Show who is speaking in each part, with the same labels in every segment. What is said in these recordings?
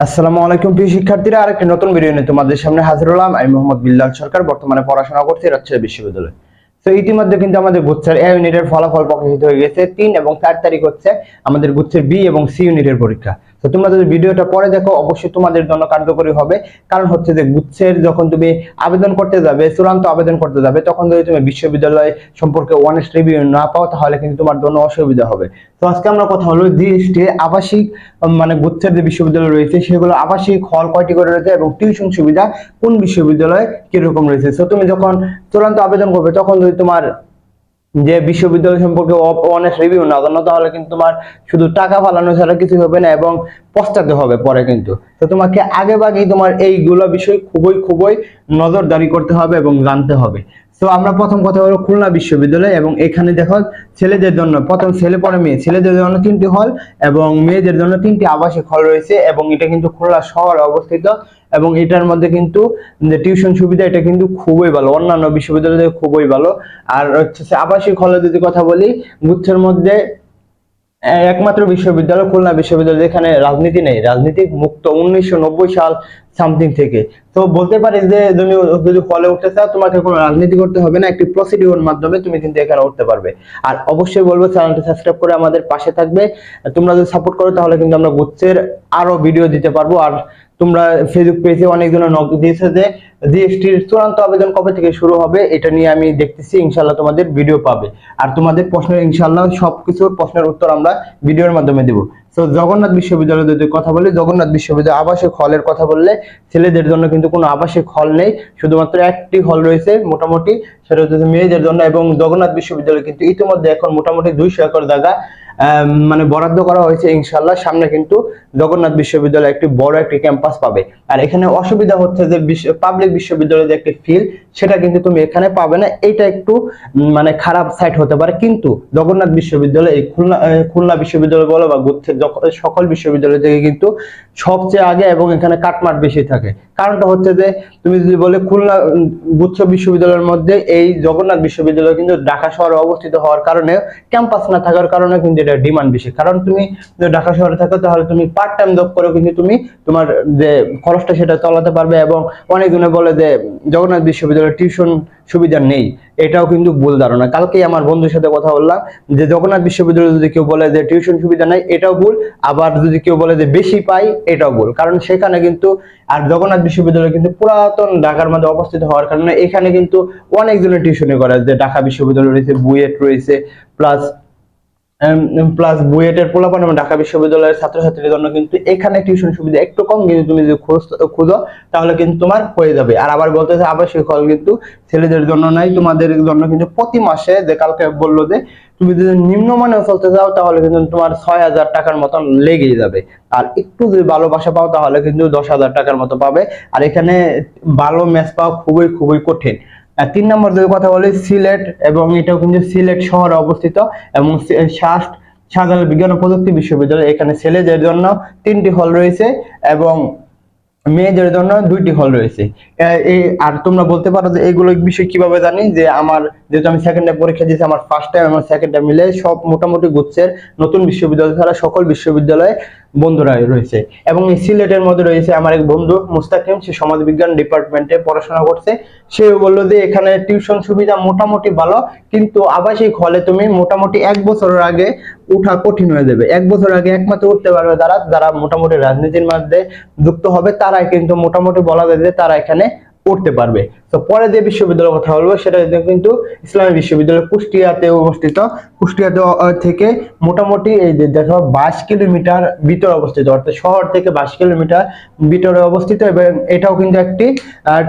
Speaker 1: আসসালামু আলাইকুম, প্রিয় শিক্ষার্থীরা। আরেকটি নতুন ভিডিও নিয়ে তোমাদের সামনে হাজির হলাম। আমি মোহাম্মদ বিল্লাল সরকার, বর্তমানে পড়াশোনা করছি রাজশাহী বিশ্ববিদ্যালয়ে। তো ইতিমধ্যে কিন্তু আমাদের গুচ্ছের এ ইউনিটের ফলাফল প্রকাশিত হয়ে গেছে। তিন এবং চার তারিখ হচ্ছে আমাদের গুচ্ছের বি এবং সি ইউনিটের পরীক্ষা। তো তোমরা যদি ভিডিওটা পরে দেখো, অবশ্যই তোমাদের জন্য কার্যকরী হবে। কারণ হচ্ছে যে গুচ্ছের যখন তুমি আবেদন করতে যাবে, চূড়ান্ত আবেদন করতে যাবে, তখন যদি তুমি বিশ্ববিদ্যালয় সম্পর্কে অনেস্ট রিভিউ না পাও, তাহলে কিন্তু তোমার জন্য অসুবিধা হবে। তো আজকে আমরা কথা হলো জিএসটি আবাসিক মানে গুচ্ছের যে বিশ্ববিদ্যালয় রয়েছে, সেগুলো আবাসিক হল কয়টি করে রয়েছে এবং টিউশন সুবিধা কোন বিশ্ববিদ্যালয়ে কীরকম রয়েছে? তো তুমি যখন চূড়ান্ত আবেদন করবে, তখন যদি তোমার যে বিশ্ববিদ্যালয় সম্পর্কে অনেস্ট রিভিউ না জানো, তাহলে কিন্তু তোমার শুধু টাকা ফালানো ছাড়া কিছু হবে না এবং পস্তাতে হবে পরে কিন্তু। তো তোমাকে আগে ভাগেই তোমার এইগুলো বিষয় খুবই খুবই নজরদারি করতে হবে এবং জানতে হবে। তো আমরা প্রথম কথা হলো খুলনা বিশ্ববিদ্যালয় এবং এখানে দেখো ছেলেদের জন্য, প্রথম ছেলে, পরে মেয়ে। ছেলেদের জন্য তিনটি হল এবং মেয়েদের জন্য তিনটি আবাসিক হল রয়েছে এবং এটা কিন্তু খুলনা শহরে অবস্থিত এবং এটার মধ্যে কিন্তু টিউশন সুবিধা, এটা কিন্তু খুবই ভালো। অন্যান্য বিশ্ববিদ্যালয় থেকে খুবই ভালো। আর হচ্ছে আবাসিক হলে যদি কথা বলি, গুচ্ছের মধ্যে একমাত্র বিশ্ববিদ্যালয় খুলনা বিশ্ববিদ্যালয়, যেখানে রাজনীতি নেই। রাজনীতি মুক্ত। উনিশশো নব্বই সাল সামথিং থেকে। তো বলতে পারি যে, তুমি যদি হলে উঠতে চাও, তোমাকে কোনো রাজনীতি করতে হবে না, একটি প্রসিডিওর মাধ্যমে তুমি কিন্তু এখানে উঠতে পারবে। আর অবশ্যই বলব চ্যানেলটি সাবস্ক্রাইব করে আমাদের পাশে থাকবে। তোমরা যদি সাপোর্ট করো, তাহলে কিন্তু আমরা গুচ্ছের আরও ভিডিও দিতে পারব। আর তোমরা ফেসবুক পেজে অনেকজনের নক দিয়েছে যে জিএসটির চূড়ান্ত আবেদন কবে থেকে শুরু হবে, এটা নিয়ে আমি দেখতেছি ইনশাল্লাহ তোমাদের ভিডিও পাবে। আর তোমাদের প্রশ্নের ইনশাল্লাহ সবকিছুর প্রশ্নের উত্তর আমরা ভিডিওর মাধ্যমে দেবো। তো জগন্নাথ বিশ্ববিদ্যালয় যদি কথা বলি, জগন্নাথ বিশ্ববিদ্যালয় আবাসিক হলের কথা বললে ছেলেদের জন্য কিন্তু কোনো আবাসিক হল নেই। শুধুমাত্র একটি হল রয়েছে মোটামুটি, সেটা হচ্ছে মেয়েদের জন্য এবং জগন্নাথ বিশ্ববিদ্যালয় কিন্তু ইতিমধ্যে এখন মোটামুটি দুইশো একর জায়গা মানে বরাদ্দ করা হয়েছে ইনশাল্লাহ সামনে কিন্তু জগন্নাথ বিশ্ববিদ্যালয় একটি বড় একটি ক্যাম্পাস পাবে। আর এখানে অসুবিধা হচ্ছে যে পাবলিক বিশ্ববিদ্যালয়ের যে একটি ফিল সেটা কিন্তু তুমি এখানে পাবে না। এটা একটু মানে খারাপ সাইড হতে পারে। কিন্তু জগন্নাথ বিশ্ববিদ্যালয় এই খুলনা খুলনা বিশ্ববিদ্যালয় বলো বা গুচ্ছের সকল বিশ্ববিদ্যালয় থেকে কিন্তু সবচেয়ে আগে এবং এখানে কাটমাট বেশি থাকে। কারণটা হচ্ছে যে, তুমি যদি বলে খুলনা গুচ্ছ বিশ্ববিদ্যালয়ের মধ্যে এই জগন্নাথ বিশ্ববিদ্যালয় কিন্তু ঢাকা শহরে অবস্থিত হওয়ার কারণে ক্যাম্পাস না থাকার কারণে কিন্তু এটা ডিমান্ড বেশি। কারণ তুমি যদি ঢাকা শহরে থাকো, তাহলে তুমি পার্ট টাইম জব করেও কিন্তু তুমি তোমার, যে খরচটা সেটা চালাতে পারবে এবং অনেকজনে বলে যে, জগন্নাথ বিশ্ববিদ্যালয়ে টিউশন সুবিধা নেই। এটাও কিন্তু ভুল ধারণা। কালকেই আমার বন্ধুর সাথে কথা বললাম যে জগন্নাথ বিশ্ববিদ্যালয়ে যদি কেউ বলে যে টিউশন সুবিধা নাই, এটাও ভুল। আবার যদি কেউ বলে যে বেশি পাই, এটাও ভুল। কারণ সেখানে কিন্তু, আর জগন্নাথ বিশ্ববিদ্যালয় কিন্তু পুরাতন ঢাকার মধ্যে অবস্থিত হওয়ার কারণে এখানে কিন্তু অনেকজনের টিউশনি করে, যে ঢাকা বিশ্ববিদ্যালয় রয়েছে, বুয়েট রয়েছে প্লাস প্লাস বুয়েটের পোলাপান এবং ঢাকা বিশ্ববিদ্যালয়ের ছাত্রছাত্রীদের জন্য কিন্তু এখানে টিউশন সুবিধা একটু কম, কিন্তু তুমি যদি খোঁজ- তাহলে কিন্তু তোমার হয়ে যাবে। আর আবার বলতেছে আবাসিক হল কিন্তু ছেলেদের জন্য নাই, তোমাদের জন্য কিন্তু প্রতি মাসে যে কালকে বলল যে, তুমি যদি নিম্নমানেও চলতে চাও, তাহলে কিন্তু তোমার ছয় হাজার টাকার মতন লেগেই যাবে। আর একটু যদি ভালোবাসা পাও, তাহলে কিন্তু দশ হাজার টাকার মতো পাবে। আর এখানে ভালো ম্যাচ পাওয়া খুবই খুবই কঠিন। তিন নম্বর যদি কথা বলি সিলেট এবং এটাও কিন্তু সিলেট শহরে অবস্থিত এবং শাস্ট শাহজালাল বিজ্ঞান ও প্রযুক্তি বিশ্ববিদ্যালয় এখানে ছেলেদের জন্য তিনটি হল রয়েছে এবং মেয়েদের জন্য দুইটি হল রয়েছে। এই, আর তোমরা বলতে পারো যে এইগুলো বিষয় কীভাবে জানি যে আমার, যেহেতু আমি সেকেন্ড টাইম পরীক্ষা দিয়েছি, আমার ফার্স্ট টাইম আমার সেকেন্ড টাইম মিলে সব মোটামুটি গুচ্ছের নতুন বিশ্ববিদ্যালয় ছাড়া সকল বিশ্ববিদ্যালয়ে বন্ধুরা রয়েছে। এবং এই সিলেটের মধ্যে রয়েছে আমার এক বন্ধু মুস্তাকিম, সে সমাজবিজ্ঞান ডিপার্টমেন্টে পড়াশোনা করছে। সে বলল যে, এখানে টিউশন সুবিধা মোটামুটি ভালো, কিন্তু আবাসিক হলে তুমি মোটামুটি এক বছরের আগে উঠা কঠিন হয়ে যাবে। এক বছর আগে একমাত্র উঠতে পারবে যারা যারা মোটামুটি রাজনীতির মধ্যে যুক্ত হবে, তারাই কিন্তু মোটামুটি বলা যায় যে তারা এখানে উঠতে পারবে। তো পরে যে বিশ্ববিদ্যালয়ের কথা বলব, সেটা কিন্তু ইসলামী বিশ্ববিদ্যালয় কুষ্টিয়াতে অবস্থিত। কুষ্টিয়াতে থেকে মোটামুটি এই যে দেখো বাইশ কিলোমিটার ভিতরে অবস্থিত, অর্থাৎ শহর থেকে বাইশ কিলোমিটার ভিতরে অবস্থিত এবং এটাও কিন্তু একটি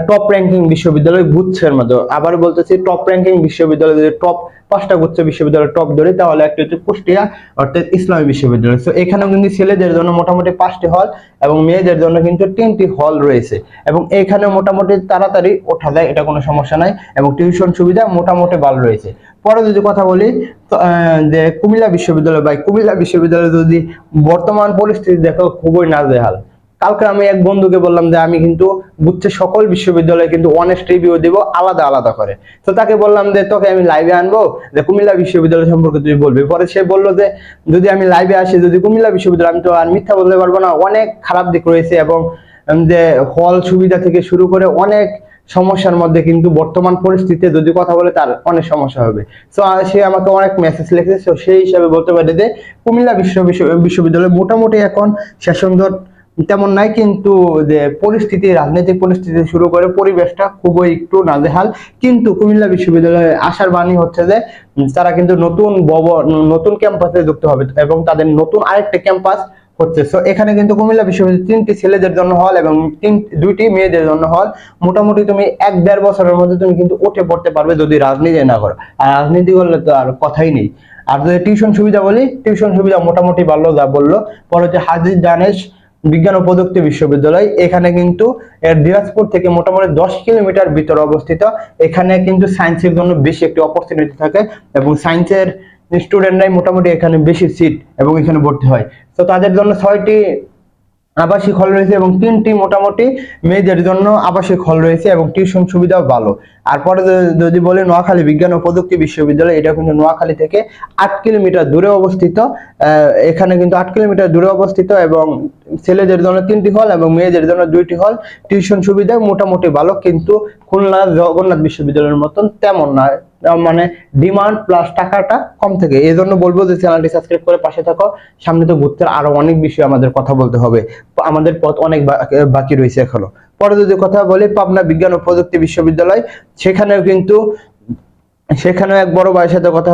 Speaker 1: টপ র্যাঙ্কিং বিশ্ববিদ্যালয় গুচ্ছের মধ্যে আবার বলতেছি টপ র্যাঙ্কিং বিশ্ববিদ্যালয় যদি টপ পাঁচটা গুচ্ছ বিশ্ববিদ্যালয় টপ ধরে, তাহলে একটা হচ্ছে কুষ্টিয়া, অর্থাৎ ইসলামী বিশ্ববিদ্যালয়। তো এখানেও কিন্তু ছেলেদের জন্য মোটামুটি পাঁচটি হল এবং মেয়েদের জন্য কিন্তু তিনটি হল রয়েছে। এবং এখানে মোটামুটি তাড়াতাড়ি ওঠা যায়, এটা কোনো সমস্যা নাই। এবং টিউশন সুবিধা মোটামুটি ভালো রয়েছে। পরে যদি কথা বলি যে কুমিল্লা বিশ্ববিদ্যালয়, বা কুমিল্লা বিশ্ববিদ্যালয় যদি বর্তমান পরিস্থিতি দেখো, খুবই নাজেহাল। কালকে আমি এক বন্ধুকে বললাম যে আমি কিন্তু গুচ্ছের সকল বিশ্ববিদ্যালয়ে কিন্তু অনেস্ট রিভিউ দেব আলাদা আলাদা করে। তো তাকে বললাম যে, তোকে আমি লাইভে আনব, যে কুমিল্লা বিশ্ববিদ্যালয় সম্পর্কে তুই বলবি। পরে সে বলল যে, যদি আমি লাইভে আসি, যদি কুমিল্লা বিশ্ববিদ্যালয়, আমি তো আর মিথ্যা বলতে পারব না। অনেক খারাপ দিক রয়েছে এবং যে হল সুবিধা থেকে শুরু করে অনেক সমস্যার মধ্যে কিন্তু বর্তমান পরিস্থিতিতে যদি কথা বলে তার অনেক সমস্যা হবে। তো সে আমাকে অনেক মেসেজ লিখেছে। সেই হিসাবে বলতে পারি যে, কুমিল্লা বিশ্ব বিশ্ব- বিশ্ববিদ্যালয় মোটামুটি এখন সেশন জট তেমন নাই, কিন্তু যে পরিস্থিতি, রাজনৈতিক পরিস্থিতি শুরু করে পরিবেশটা খুবই একটু নাজেহাল। কিন্তু কুমিল্লা বিশ্ববিদ্যালয়ে আশার বাণী হচ্ছে যে তারা কিন্তু নতুন ভবন, নতুন ক্যাম্পাসে যুক্ত হবে এবং তাদের নতুন আরেকটা ক্যাম্পাস হচ্ছে। সো এখানে কিন্তু কুমিল্লা বিশ্ববিদ্যালয় তিনটি ছেলেদের জন্য হল এবং তিন, দুইটি মেয়েদের জন্য হল। মোটামুটি তুমি এক দেড় বছরের মধ্যে তুমি কিন্তু উঠে পড়তে পারবে যদি রাজনীতি না করো। আর রাজনীতি করলে তো আর কথাই নেই। আর যদি টিউশন সুবিধা বলি, টিউশন সুবিধা মোটামুটি ভালো যা বলল। পরে হচ্ছে হাজির দানেশ বিজ্ঞান ও প্রযুক্তি বিশ্ববিদ্যালয়। এখানে কিন্তু দিনাজপুর থেকে মোটামুটি দশ কিলোমিটার ভিতরে অবস্থিত। এখানে কিন্তু সায়েন্সের জন্য বেশি একটি অপরচুনিটি থাকে এবং সায়েন্সের স্টুডেন্টরাই মোটামুটি এখানে বেশি সিট এবং এখানে ভর্তি হয়। তো তাদের জন্য ছয়টি আবাসিক হল রয়েছে এবং তিনটি মোটামুটি মেয়েদের জন্য আবাসিক হল রয়েছে এবং টিউশন সুবিধাও ভালো। আর পরে যদি- বলি নোয়াখালী বিজ্ঞান ও প্রযুক্তি বিশ্ববিদ্যালয়, এটা কিন্তু নোয়াখালী থেকে আট কিলোমিটার দূরে অবস্থিত। এখানে কিন্তু আট কিলোমিটার দূরে অবস্থিত এবং ছেলেদের জন্য তিনটি হল এবং মেয়েদের জন্য দুইটি হল। টিউশন সুবিধা মোটামুটি ভালো, কিন্তু খুলনা জগন্নাথ বিশ্ববিদ্যালয়ের মতন তেমন না মানে ডিমান্ড প্লাস টাকাটা কম থেকে। এই জন্য বলব যে চ্যানেলটি সাবস্ক্রাইব করে পাশে থাকো। সামনে তো ঘুরতে আরও অনেক বিষয় আমাদের কথা বলতে হবে। আমাদের পথ অনেক বাকি রয়েছে এখনও। পরে যদি কথা বলি পাবনা বিজ্ঞান ও প্রযুক্তি বিশ্ববিদ্যালয়, সেখানেও কিন্তু সেখানেও এক বড় ভাইয়ের সাথে কথা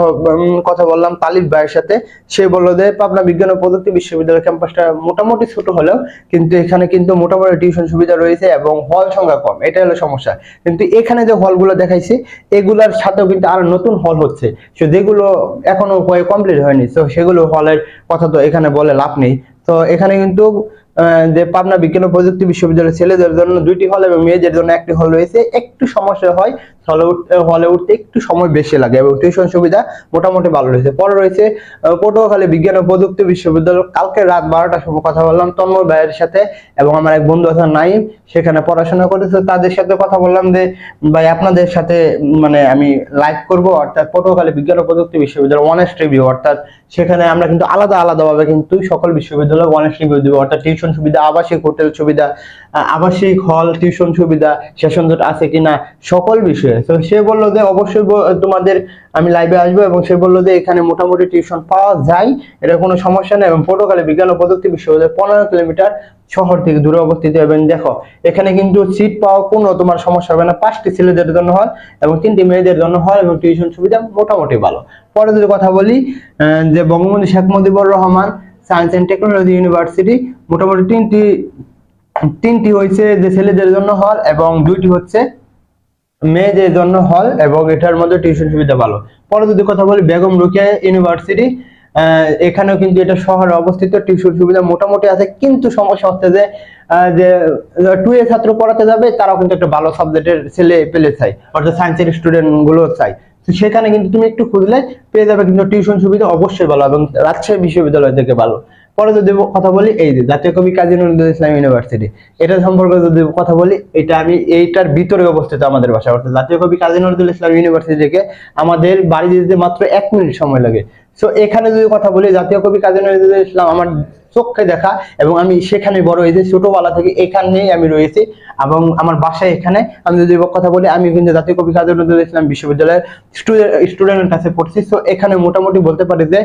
Speaker 1: কথা বললাম, তালিব ভাইয়ের সাথে। সে বলল যে, পাবনা বিজ্ঞান ও প্রযুক্তি বিশ্ববিদ্যালয় ক্যাম্পাসটা মোটামুটি ছোট হলেও কিন্তু এখানে কিন্তু মোটামুটি টিউশন সুবিধা রয়েছে এবং হল সংখ্যা কম। এটা হলো সমস্যা। কিন্তু এখানে যে হলগুলো দেখাইছি, এগুলার সাথেও কিন্তু আরও নতুন হল হচ্ছে। সো, যেগুলো এখনও কমপ্লিট হয়নি, তো সেগুলো হলের কথা তো এখানে বলে লাভ নেই। তো এখানে কিন্তু যে পাবনা বিজ্ঞান ও প্রযুক্তি বিশ্ববিদ্যালয় ছেলেদের জন্য দুইটি হল এবং মেয়েদের জন্য একটি হল রয়েছে। একটু সমস্যা হয়, হলে হলে উঠতে একটু সময় বেশি লাগে এবং টিউশন সুবিধা মোটামুটি ভালো রয়েছে। পরে রয়েছে পটুয়াখালী বিজ্ঞান ও প্রযুক্তি বিশ্ববিদ্যালয়। কালকে রাত বারোটার সময় কথা বললাম তন্ময় ভাইয়ের সাথে এবং আমার এক বন্ধু আছে নাইম, সেখানে পড়াশোনা করেছে। তাদের সাথে কথা বললাম যে, ভাই, আপনাদের সাথে মানে আমি লাইভ করব, অর্থাৎ পটুয়াখালী বিজ্ঞান ও প্রযুক্তি বিশ্ববিদ্যালয় অনেস্ট রিভিউ অর্থাৎ সেখানে আমরা কিন্তু আলাদা আলাদাভাবে কিন্তু সকল বিশ্ববিদ্যালয় অনেস্ট রিভিউ দিব, অর্থাৎ টিউশন সুবিধা, আবাসিক হোটেল সুবিধা আবাসিক হল টিউশন সুবিধা সেশন জট আছে কিনা, সকল বিষয়ে। তো সে বলল যে অবশ্যই তোমাদের আমি লাইভে আসব এবং সে বলল যে এখানে মোটামুটি টিউশন পাওয়া যায়, এটা কোনো সমস্যা নেই এবং পটুয়াখালী বিজ্ঞান ও প্রযুক্তি বিশ্ববিদ্যালয় পনেরো কিলোমিটার শহর থেকে দূরে অবস্থিত এবং দেখো, এখানে কিন্তু সিট পাওয়া কোনো তোমার সমস্যা হবে না। পাঁচটি ছেলেদের জন্য হয় এবং তিনটি মেয়েদের জন্য হয় এবং টিউশন সুবিধা মোটামুটি ভালো। পরে যদি কথা বলি যে Bangabandhu Sheikh Mujibur Rahman science and technology university মোটামুটি তিনটি তিনটি হয়েছে যে ছেলেদের জন্য হল এবং দুইটি হচ্ছে মেয়েদের জন্য হল এবং এটার মধ্যে টিউশন সুবিধা ভালো। পরে যদি কথা বলি বেগম রোকেয়া ইউনিভার্সিটি এখানেও কিন্তু এটা শহরে অবস্থিত টিউশন সুবিধা মোটামুটি আছে, কিন্তু সমস্যা হচ্ছে যে যে টু এ ছাত্র পড়াতে যাবে, তারাও কিন্তু একটা ভালো সাবজেক্টের ছেলে পেলে চাই অর্থাৎ সায়েন্সের স্টুডেন্টগুলো চাই সেখানে কিন্তু তুমি একটু খুঁজলে পেয়ে যাবে কিন্তু টিউশন সুবিধা অবশ্যই ভালো এবং রাজশাহী বিশ্ববিদ্যালয় থেকে ভালো। পরে যদি কথা বলি, এই যে জাতীয় কবি কাজী নজরুল ইসলাম ইউনিভার্সিটি এটা সম্পর্কে যদি কথা বলি, এটা আমি এইটার ভিতরে অবস্থিত আমাদের বাসা অর্থাৎ জাতীয় কবি কাজী নজরুল ইসলাম ইউনিভার্সিটি থেকে আমাদের বাড়ি যেতে মাত্র এক মিনিট সময় লাগে। সো এখানে যদি কথা বলি, জাতীয় কবি কাজী নজরুল ইসলাম, আমার চোখে দেখা এবং আমি সেখানে বড় হয়েছি, ছোটবেলা থেকে এখানেই আমি রয়েছি এবং আমার বাসায় এখানে। আমি যদি কথা বলি, আমি কিন্তু জাতীয় কবি কাজী নজরুল ইসলাম বিশ্ববিদ্যালয়ের স্টুডেন্টের কাছে পড়ছি। তো এখানে মোটামুটি বলতে পারি যে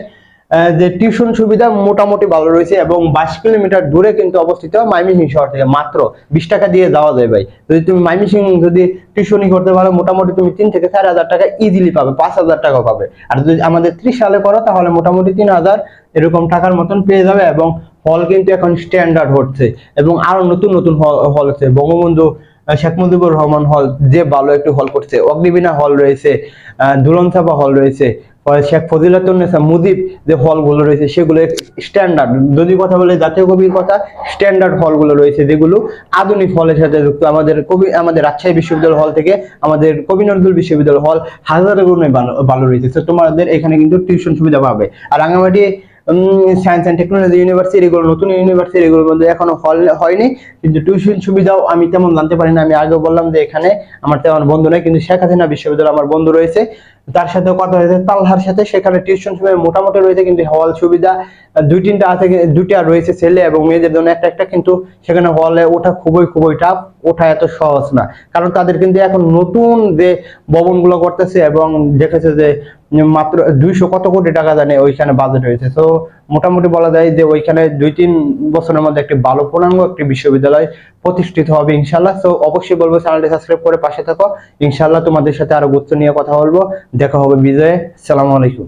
Speaker 1: যে টিউশন সুবিধা মোটামুটি ভালো রয়েছে এবং বাইশ কিলোমিটার দূরে কিন্তু অবস্থিত মাইমিসিং শহর থেকে। মাত্র বিশ টাকা দিয়ে যাওয়া যায় ভাই। যদি তুমি মাইমিসিং যদি টিউশনই করতে পারো, মোটামুটি তুমি তিন থেকে চার হাজার টাকা ইজিলি পাবে, পাঁচ হাজার টাকা পাবে। আর যদি আমাদের ত্রিশ সালে করো, তাহলে মোটামুটি তিন হাজার এরকম টাকার মতন পেয়ে যাবে এবং হল কিন্তু এখন স্ট্যান্ডার্ড হচ্ছে। এবং আরও নতুন নতুন হল হচ্ছে বঙ্গবন্ধু শেখ মুজিবুর রহমান হল যে ভালো একটি হল করছে, অগ্নিবীণা হল রয়েছে চাপা হল রয়েছে। শেখ ফজিলাতুন্নেসা মুজিব যে হলগুলো রয়েছে, সেগুলো স্ট্যান্ডার্ড যদি কথা বলে জাতীয় কবির কথা স্ট্যান্ডার্ড হলগুলো রয়েছে যেগুলো আধুনিক হলের সাথে যুক্ত। আমাদের কবি, আমাদের রাজশাহী বিশ্ববিদ্যালয় হল থেকে আমাদের কবি নজরুল বিশ্ববিদ্যালয় হল হাজার গুণে ভালো রয়েছে। তো তোমাদের এখানে কিন্তু টিউশন সুবিধা পাবে। আর Rangamati science and technology university এগুলো নতুন ইউনিভার্সিটি এগুলোর মধ্যে এখনও হল, হয়নি। কিন্তু টিউশন সুবিধাও আমি তেমন জানতে পারি না। আমি আগেও বললাম যে এখানে আমার তেমন বন্ধু নেই, কিন্তু শেখ হাসিনা বিশ্ববিদ্যালয় আমার বন্ধু রয়েছে। তার সাথে কথা হয়েছে। তালহার সাথে সেখানে টিউশন সময় মোটামুটি রয়েছে কিন্তু হল সুবিধা। দুই তিনটা আছে দুইটা রয়েছে ছেলে এবং মেয়েদের জন্য। একটা একটা কিন্তু সেখানে হলে ওঠা খুবই খুবই টাফ ওঠা এত সহজ না। কারণ তাদের কিন্তু এখন নতুন যে ভবনগুলো করতেছে এবং দেখেছে যে মাত্র দুইশো কত কোটি টাকা জানে ওইখানে বাজেট হয়েছে। তো মোটামুটি বলা যায় যে ওইখানে দুই তিন বছরের মধ্যে একটি ভালো পূর্ণাঙ্গ একটি বিশ্ববিদ্যালয় প্রতিষ্ঠিত হবে ইনশাল্লাহ তো অবশ্যই বলব, চ্যানেলটি সাবস্ক্রাইব করে পাশে থাকো। ইনশাল্লাহ তোমাদের সাথে আরও গুরুত্ব নিয়ে কথা বলব। দেখা হবে বিজয়। সালাম আলাইকুম।